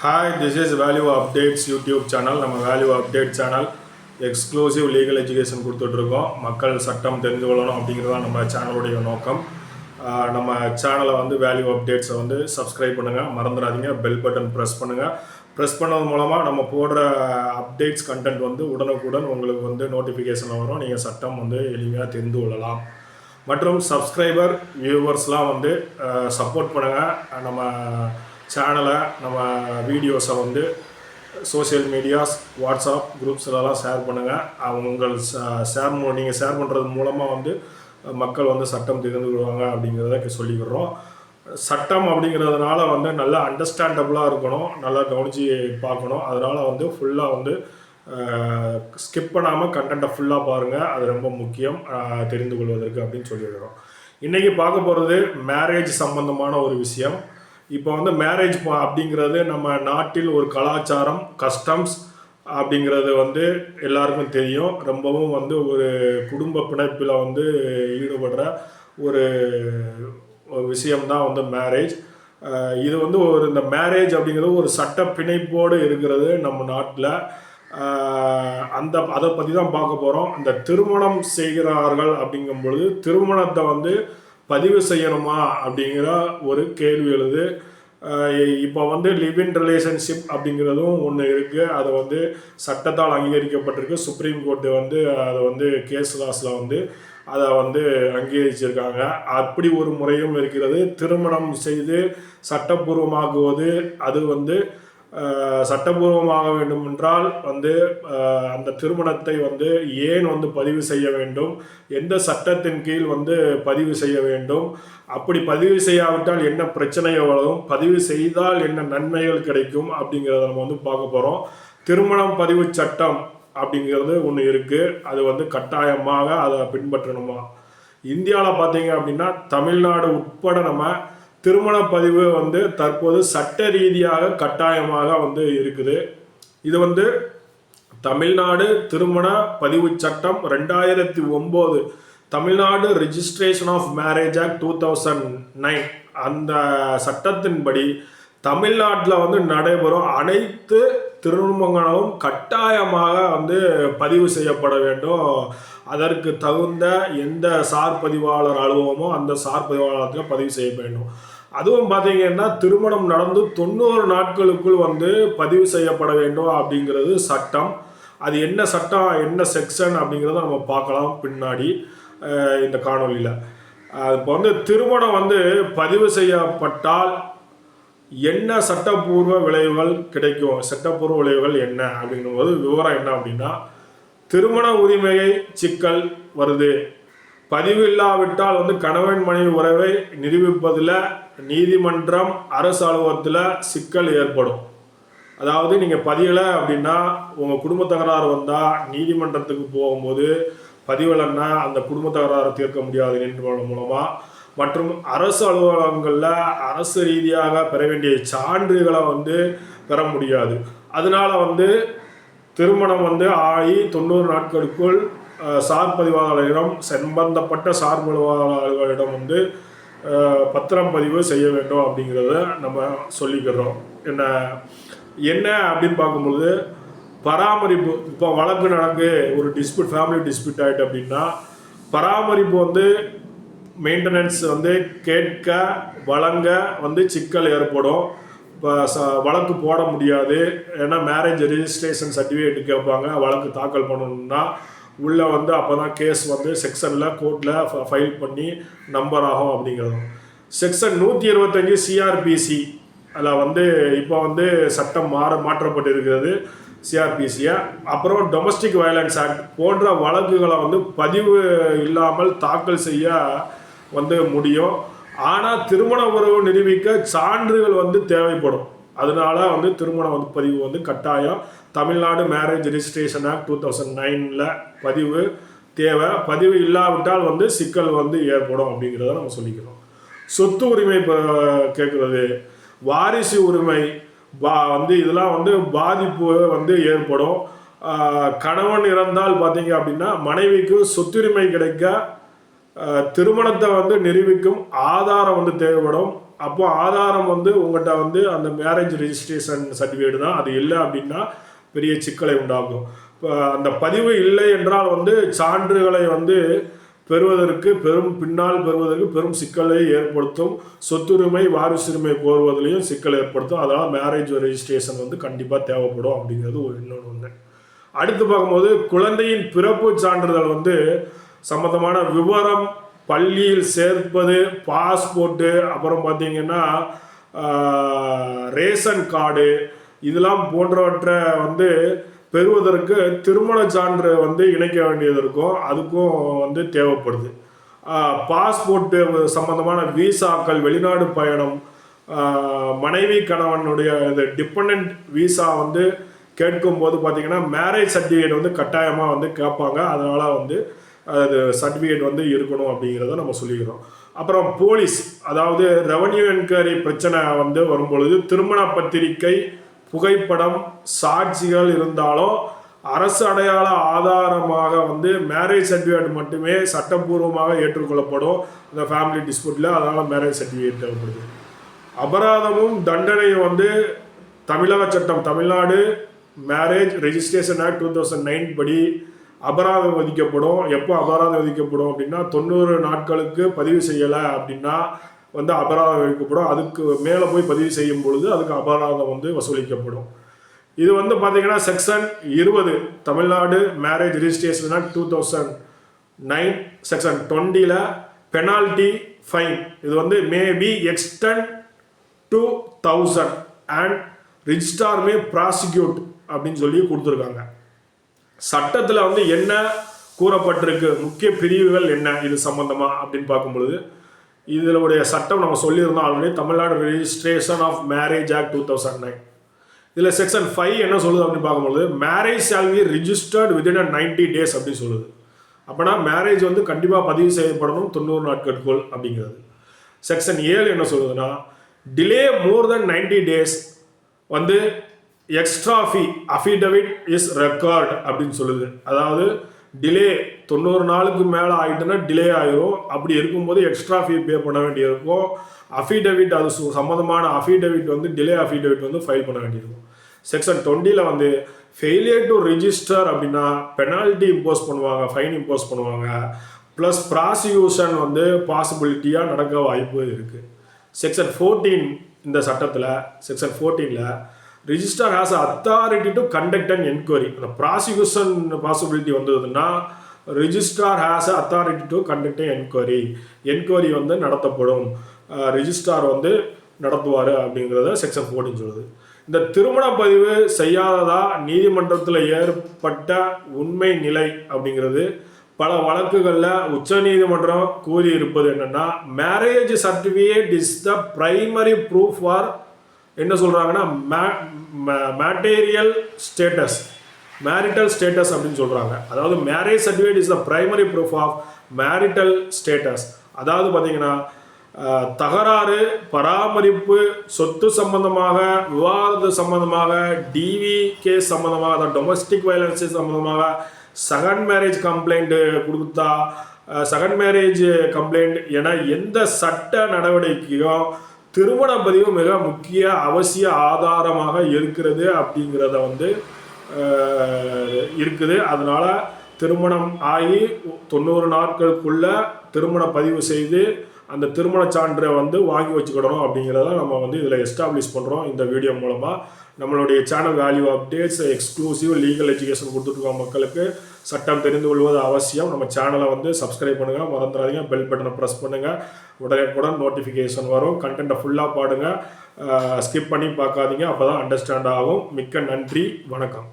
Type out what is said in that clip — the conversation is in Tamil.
Hi this is value updates YouTube channel நம்ம value update channel exclusive legal education கொடுத்துட்ருக்கோம். மக்கள் சட்டம் தெரிந்து கொள்ளணும் அப்படிங்கிறது தான் நம்ம சேனலுடைய நோக்கம். நம்ம சேனலை வந்து வேல்யூ அப்டேட்ஸை வந்து சப்ஸ்கிரைப் பண்ணுங்கள் மறந்துடாதீங்க. பெல் பட்டன் ப்ரெஸ் பண்ணுங்கள் ப்ரெஸ் பண்ணது மூலமாக நம்ம போடுற அப்டேட்ஸ் கண்டென்ட் வந்து உடனுக்குடன் உங்களுக்கு வந்து நோட்டிஃபிகேஷன் வரும். நீங்கள் சட்டம் வந்து எளிமையாக தெரிந்து கொள்ளலாம். மற்றும் சப்ஸ்கிரைபர் வியூவர்ஸ்லாம் வந்து சப்போர்ட் பண்ணுங்கள் நம்ம சேனலை நம்ம வீடியோஸை வந்து சோஷியல் மீடியாஸ் வாட்ஸ்அப் குரூப்ஸ்லலாம் ஷேர் பண்ணுங்கள் அவங்க உங்கள் ஷேர் நீங்கள் ஷேர் பண்ணுறது மூலமாக வந்து மக்கள் வந்து சட்டம் திறந்து கொள்வாங்க அப்படிங்கிறத சொல்லிக்கிறோம் சட்டம் அப்படிங்கிறதுனால வந்து நல்லா அண்டர்ஸ்டாண்டபுளாக இருக்கணும் நல்லா கவனித்து பார்க்கணும். அதனால் வந்து ஃபுல்லாக வந்து ஸ்கிப் பண்ணாமல் கண்டென்ட்டை ஃபுல்லாக பாருங்கள் அது ரொம்ப முக்கியம் தெரிந்து கொள்வதற்கு அப்படின்னு சொல்லிடுறோம் இன்றைக்கி பார்க்க போகிறது மேரேஜ் சம்பந்தமான ஒரு விஷயம். இப்போ வந்து மேரேஜ் அப்படிங்கிறது நம்ம நாட்டில் ஒரு கலாச்சாரம் கஸ்டம்ஸ் அப்படிங்கிறது வந்து எல்லாருக்கும் தெரியும். ரொம்பவும் வந்து ஒரு குடும்ப பிணைப்பில் வந்து ஈடுபடுற ஒரு விஷயம்தான் வந்து மேரேஜ் இது வந்து ஒரு இந்த மேரேஜ் அப்படிங்கிறது ஒரு சட்ட பிணைப்போடு இருக்கிறது நம்ம நாட்டில். அந்த அதை பற்றி தான் பார்க்க போகிறோம் இந்த திருமணம் செய்கிறார்கள் அப்படிங்கும் பொழுது திருமணத்தை வந்து பதிவு செய்யணுமா அப்படிங்கிற ஒரு கேள்வி எழுது. இப்போ வந்து லிவ் இன் ரிலேஷன்ஷிப் அப்படிங்கிறதும் ஒன்று இருக்குது அது வந்து சட்டத்தால் அங்கீகரிக்கப்பட்டிருக்கு. சுப்ரீம் கோர்ட்டு வந்து அதை வந்து கேஸ் லாஸில் வந்து அதை வந்து அங்கீகரிச்சிருக்காங்க. அப்படி ஒரு முறையும் இருக்கிறது. திருமணம் செய்து சட்டப்பூர்வமாக்குவது அது வந்து சட்டபூர்வமாக வேண்டும் என்றால் வந்து அந்த திருமணத்தை வந்து ஏன் வந்து பதிவு செய்ய வேண்டும்? எந்த சட்டத்தின் கீழ் வந்து பதிவு செய்ய வேண்டும்? அப்படி பதிவு செய்யாவிட்டால் என்ன பிரச்சனைகள் வரும்? பதிவு செய்தால் என்ன நன்மைகள் கிடைக்கும்? அப்படிங்கிறத நம்ம வந்து பார்க்க போகிறோம் திருமணம் பதிவு சட்டம் அப்படிங்கிறது ஒன்று இருக்குது அது வந்து கட்டாயமாக அதை பின்பற்றணுமா? இந்தியாவில் பார்த்தீங்க அப்படின்னா தமிழ்நாடு உட்பட நம்ம திருமண பதிவு வந்து தற்போது சட்ட ரீதியாக கட்டாயமாக வந்து இருக்குது. இது வந்து தமிழ்நாடு திருமண பதிவு சட்டம் ரெண்டாயிரத்தி ஒம்பது Tamil Nadu registration of marriage act two thousand nine அந்த சட்டத்தின்படி தமிழ்நாட்டில் வந்து நடைபெறும் அனைத்து திருமணங்களும் கட்டாயமாக வந்து பதிவு செய்யப்பட வேண்டும். அதற்கு தகுந்த எந்த சார் பதிவாளர் அலுவலமோ அந்த சார் பதிவாளரத்தில் பதிவு செய்ய வேண்டும். அதுவும் பார்த்தீங்கன்னா திருமணம் நடந்து தொண்ணூறு நாட்களுக்குள் வந்து பதிவு செய்யப்பட வேண்டும் அப்படிங்கிறது சட்டம். அது என்ன சட்டம் என்ன செக்ஷன் அப்படிங்கிறத நம்ம பார்க்கலாம் பின்னாடி இந்த காணொலியில் இப்போ வந்து திருமணம் வந்து பதிவு செய்யப்பட்டால் என்ன சட்டப்பூர்வ விளைவுகள் கிடைக்கும்? சட்டப்பூர்வ விளைவுகள் என்ன? அப்படிங்கும்போது விவரம் என்ன அப்படின்னா திருமண உரிமையை சிக்கல் வருது. பதிவு இல்லாவிட்டால் வந்து கணவன் மனைவி உறவை நிரூபிப்பதில் நீதிமன்றம் அரசு அலுவலகத்தில் சிக்கல் ஏற்படும். அதாவது நீங்கள் பதியலை அப்படின்னா உங்கள் குடும்ப தகராறு வந்தால் நீதிமன்றத்துக்கு போகும்போது பதிவலைன்னா அந்த குடும்ப தகராறு தீர்க்க முடியாது நீதிமன்றம் மூலமாக மற்றும் அரசு அலுவலகங்களில் அரசு ரீதியாக பெற வேண்டிய சான்றுகளை வந்து பெற முடியாது. அதனால வந்து திருமணம் வந்து ஆகி தொண்ணூறு நாட்களுக்குள் சார் பதிவாளரிடம் சம்பந்தப்பட்ட சார் பதிவாளர்களிடம் வந்து பத்திரம் பதிவு செய்ய வேண்டும் அப்படிங்கிறத நம்ம சொல்லிக்கிறோம். என்ன என்ன அப்படின்னு பார்க்கும்பொழுது பராமரிப்பு இப்போ வழக்கு நடக்கு ஒரு டிஸ்பியூட் ஃபேமிலி டிஸ்பியூட் ஆகிட்டு அப்படின்னா பராமரிப்பு வந்து மெயின்டெனன்ஸ் வந்து கேட்க வழங்க வந்து சிக்கல் ஏற்படும். இப்போ ச வழக்கு போட முடியாது. ஏன்னா மேரேஜ் ரெஜிஸ்ட்ரேஷன் சர்டிஃபிகேட் கேட்பாங்க வழக்கு தாக்கல் பண்ணணும்னா உள்ளே வந்து அப்போ தான் கேஸ் வந்து செக்ஷனில் கோர்ட்டில் ஃபைல் பண்ணி நம்பர் ஆகும் அப்படிங்கிறது செக்ஷன் நூற்றி இருபத்தஞ்சி சிஆர்பிசி அதில் வந்து இப்போ வந்து சட்டம் மாற மாற்றப்பட்டிருக்கிறது சிஆர்பிசியை அப்புறம் டொமஸ்டிக் வயலன்ஸ் ஆக்ட் போன்ற வழக்குகளை வந்து பதிவு இல்லாமல் தாக்கல் செய்ய வந்து முடியும். ஆனால் திருமண உறவு நிரூபிக்க சான்றுகள் வந்து தேவைப்படும். அதனால வந்து திருமண வந்து பதிவு வந்து கட்டாயம். Tamil Nadu marriage registration act two thousand நைனில் பதிவு தேவை. பதிவு இல்லாவிட்டால் வந்து சிக்கல் வந்து ஏற்படும் அப்படிங்கிறத நம்ம சொல்லிக்கிறோம். சொத்து உரிமை கேட்குறது. வாரிசு உரிமை பா வந்து இதெல்லாம் வந்து பாதிப்பு வந்து ஏற்படும். கணவன் இறந்தால் பார்த்தீங்க அப்படின்னா மனைவிக்கு சொத்துரிமை கிடைக்க திருமணத்தை வந்து நிரூபிக்கும் ஆதாரம் வந்து தேவைப்படும். அப்போ ஆதாரம் வந்து உங்கள்கிட்ட வந்து அந்த மேரேஜ் ரெஜிஸ்ட்ரேஷன் சர்டிஃபிகேட் தான். அது இல்லை அப்படின்னா பெரிய சிக்கலை உண்டாகும் இப்போ அந்த பதிவு இல்லை என்றால் வந்து சான்றுகளை வந்து பெறுவதற்கு பெரும் பின்னால் பெறுவதற்கு பெரும் சிக்கலை ஏற்படுத்தும். சொத்துரிமை வாரிசுரிமை கோருவதிலையும் சிக்கல் ஏற்படுத்தும். அதனால் மேரேஜ் ரெஜிஸ்ட்ரேஷன் வந்து கண்டிப்பாக தேவைப்படும் அப்படிங்கிறது ஒரு இன்னொன்று ஒன்று அடுத்து பார்க்கும்போது குழந்தையின் பிறப்பு சான்றிதழ் வந்து சம்மந்தமான விவரம் பள்ளியில் சேர்ப்பது பாஸ்போர்ட்டு அப்புறம் பார்த்தீங்கன்னா ரேஷன் கார்டு இதெல்லாம் போன்றவற்றை வந்து பெறுவதற்கு திருமண சான்று வந்து இணைக்க வேண்டியது இருக்கும். அதுக்கும் வந்து தேவைப்படுது. பாஸ்போர்ட்டு சம்பந்தமான விசாக்கள் வெளிநாடு பயணம் மனைவி கணவனுடைய இது டிபெண்ட் விசா வந்து கேட்கும்போது பார்த்தீங்கன்னா மேரேஜ் சர்டிஃபிகேட் வந்து கட்டாயமாக வந்து கேட்பாங்க. அதனால் வந்து அது சர்டிஃபிகேட் வந்து இருக்கணும் அப்படிங்கிறத நம்ம சொல்லிக்கிறோம். அப்புறம் போலீஸ் அதாவது ரெவன்யூ என்கொயரி பிரச்சனை வந்து வரும்பொழுது திருமண பத்திரிக்கை புகைப்படம் சாட்சிகள் இருந்தாலும் அரசு அடையாள ஆதாரமாக வந்து மேரேஜ் சர்டிஃபிகேட் மட்டுமே சட்டப்பூர்வமாக ஏற்றுக்கொள்ளப்படும். இந்த ஃபேமிலி டிஸ்பியூட்டில் அதனால் மேரேஜ் சர்டிஃபிகேட் தேவைப்படுது. அபராதமும் தண்டனையும் வந்து தமிழக சட்டம் Tamil Nadu marriage registration act two thousand nine படி அபராதம் விதிக்கப்படும். எப்போ அபராதம் விதிக்கப்படும் அப்படின்னா தொண்ணூறு நாட்களுக்கு பதிவு செய்யலை அப்படின்னா வந்து அபராதம் விதிக்கப்படும். அதுக்கு மேலே போய் பதிவு செய்யும் பொழுது அதுக்கு அபராதம் வந்து வசூலிக்கப்படும். இது வந்து பார்த்தீங்கன்னா செக்ஷன் இருபது Tamil Nadu marriage registration act two thousand nine section டுவெண்ட்டியில் பெனால்டி ஃபைன் இது வந்து may be extend two thousand and registrar may prosecute அப்படின்னு சொல்லி கொடுத்துருக்காங்க. சட்டத்தில் வந்து என்ன கூறப்பட்டிருக்கு? முக்கிய பிரிவுகள் என்ன? இது சம்பந்தமா அப்படின்னு பார்க்கும்பொழுது இதனுடைய சட்டம் நம்ம சொல்லியிருந்தோம் already Tamil Nadu registration of marriage act two thousand nine இதில் செக்ஷன் ஃபைவ் என்ன சொல்லுது அப்படின்னு பார்க்கும்பொழுது marriage shall be registered within a ninety days அப்படின்னு சொல்லுது. அப்போனா மேரேஜ் வந்து கண்டிப்பாக பதிவு செய்யப்படணும் தொண்ணூறு நாட்களுக்குள் அப்படிங்கிறது. செக்ஷன் ஏழு என்ன சொல்லுதுன்னா delay more then ninety days வந்து extra fee affidavit is record அப்படின்னு சொல்லுது. அதாவது டிலே தொண்ணூறு நாளுக்கு மேலே ஆகிட்டுன்னா டிலே ஆயிரும். அப்படி இருக்கும்போது எக்ஸ்ட்ரா ஃபீ பே பண்ண வேண்டியிருக்கும். அஃபிடவிட் அது சு- சம்மந்தமான அஃபிடவிட் வந்து டிலே அஃபிடவிட் வந்து ஃபைல் பண்ண வேண்டியிருக்கும். செக்ஷன் டுவெண்ட்டியில் வந்து ஃபெயிலியர் டு ரிஜிஸ்டர் அப்படின்னா பெனால்ட்டி இம்போஸ் பண்ணுவாங்க ஃபைன் இம்போஸ் பண்ணுவாங்க. ப்ளஸ் ப்ராசிக்யூஷன் வந்து பாசிபிலிட்டியாக நடக்க வாய்ப்பு இருக்குது செக்ஷன் ஃபோர்டீன் இந்த சட்டத்தில் section ஃபோர்டீனில் register has authority to conduct and enquiry அந்த ப்ராசிக்யூஷன் பாசிபிலிட்டி வந்ததுன்னா registrar has authority to conduct enquiry enquiry வந்து நடத்தப்படும். ரிஜிஸ்ட்ரார் வந்து நடத்துவார் அப்படிங்கிறத செக்ஷன் ஃபோர்டீன் சொல்லுது. இந்த திருமண பதிவு செய்யாததா நீதிமன்றத்தில் ஏற்பட்ட உண்மை நிலை அப்படிங்கிறது பல வழக்குகளில் உச்சநீதிமன்றம் கூறி இருப்பது என்னென்னா marriage certificate is the primary proof for என்ன சொல்கிறாங்கன்னா மேட்டேரியல் ஸ்டேட்டஸ் மேரிட்டல் ஸ்டேட்டஸ் அப்படின்னு சொல்கிறாங்க அதாவது marriage certificate is the primary proof of marital status அதாவது பார்த்தீங்கன்னா தகராறு பராமரிப்பு சொத்து சம்பந்தமாக விவாதத்து சம்பந்தமாக டிவி கேஸ் சம்பந்தமாக அதாவது டொமஸ்டிக் வயலன்ஸ் சம்பந்தமாக செகண்ட் மேரேஜ் கம்ப்ளைண்ட்டு கொடுத்தா செகண்ட் மேரேஜ் கம்ப்ளைண்ட் என எந்த சட்ட நடவடிக்கையும் திருமண பதிவு மிக முக்கிய அவசிய ஆதாரமாக இருக்கிறது அப்படிங்கிறத வந்து இருக்குது. அதனால் திருமணம் ஆகி தொண்ணூறு நாட்களுக்குள்ள திருமண பதிவு செய்து அந்த திருமண சான்றை வந்து வாங்கி வச்சுக்கிடணும் அப்படிங்கிறத நம்ம வந்து இதில் எஸ்டாப்ளிஷ் பண்ணுறோம் இந்த வீடியோ மூலமாக நம்மளுடைய channel value updates exclusive legal education கொடுத்துட்ருக்கோம் மக்களுக்கு சட்டம் தெரிந்து கொள்வது அவசியம். நம்ம சேனலை வந்து சப்ஸ்கிரைப் பண்ணுங்கள் மறந்துடாதீங்க. பெல் பட்டனை ப்ரெஸ் பண்ணுங்கள் உடனுக்குடன் நோட்டிஃபிகேஷன் வரும். கண்டென்ட்டை ஃபுல்லாக பாடுங்க. ஸ்கிப் பண்ணி பார்க்காதீங்க. அப்போ தான் அண்டர்ஸ்டாண்ட் ஆகும். மிக்க நன்றி. வணக்கம்.